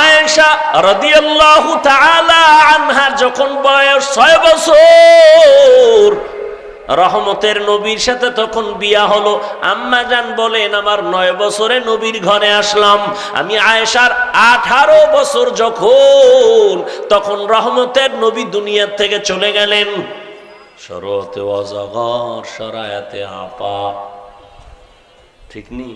আয়েশা রাদিয়াল্লাহু তাআলা যখন বয়স ছয় বছর, রহমতের নবীর সাথে তখন বিয়া হলো। আম্মা জান বলেন, আমার নয় বছরে নবীর ঘরে আসলাম। আমি আয়েশার আঠারো বছর যখন, তখন রহমতের নবী দুনিয়ার থেকে চলে গেলেন। সরতে অজগর সরায়াতে আপা ঠিক নেই?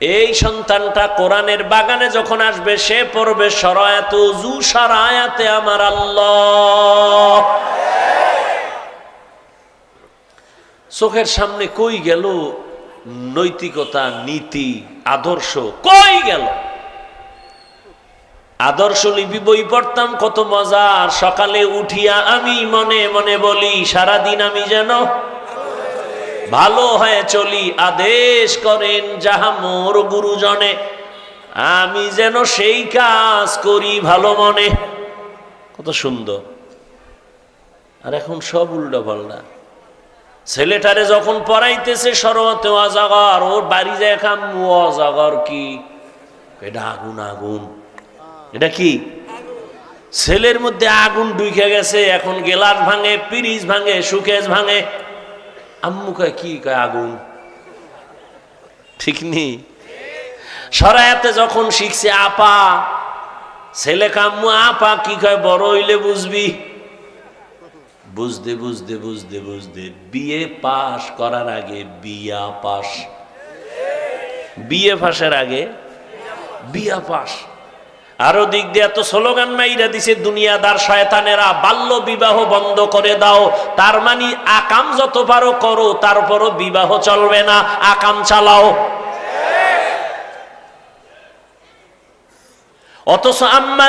এই সন্তানটা কোরআনের বাগানে যখন আসবে, সে পড়বে সরায়াত জু সরায়াতে আমার আল্লাহ। চোখের সামনে কই গেল? নৈতিকতা, নীতি, আদর্শ কই গেল? আদর্শ লিপি বই পড়তাম, কত মজা। সকালে উঠিয়া আমি মনে মনে বলি, সারাদিন আমি যেন ভালো হয়ে চলি, আদেশ করেন যাহা মোর গুরুজনে। আমি যেন সেই কাজ করি ভালো মনে। কত সুন্দর। আর এখন সব উল্টো পাল্টা। ছেলেটারে যখন পড়াইতেছে সরতে অজাগর, ওর বাড়ি যায় খামু অজাগর কি? এটা আগুন আগুন। এটা কি? ছেলের মধ্যে আগুন ঢুকে গেছে, এখন গেলাস ভাঙে পিরিজ ভাঙে, সুকেশ ভাঙে। আম্মু কয় কি কয় আগুন? ঠিক নেই সরায়াতে যখন শিখছে আপা ছেলে কাম্মু আপা কি কয়, বড় হইলে বুঝবি? বুঝতে বুঝতে বুঝতে বুঝতে বিয়ে পাশ করার আগে বিয়া পাশ। বিয়ে পাশের আগে বিয়া পাশ। আরও দিক দিয়ে এত স্লোগান মাইরা দিছে, দুনিয়াদার শয়তানেরা, বাল্য বিবাহ বন্ধ করে দাও, তার মানে আকাম যত পারো করো, তারপরও বিবাহ চলবে না, আকাম চালাও। অথচ আম্মা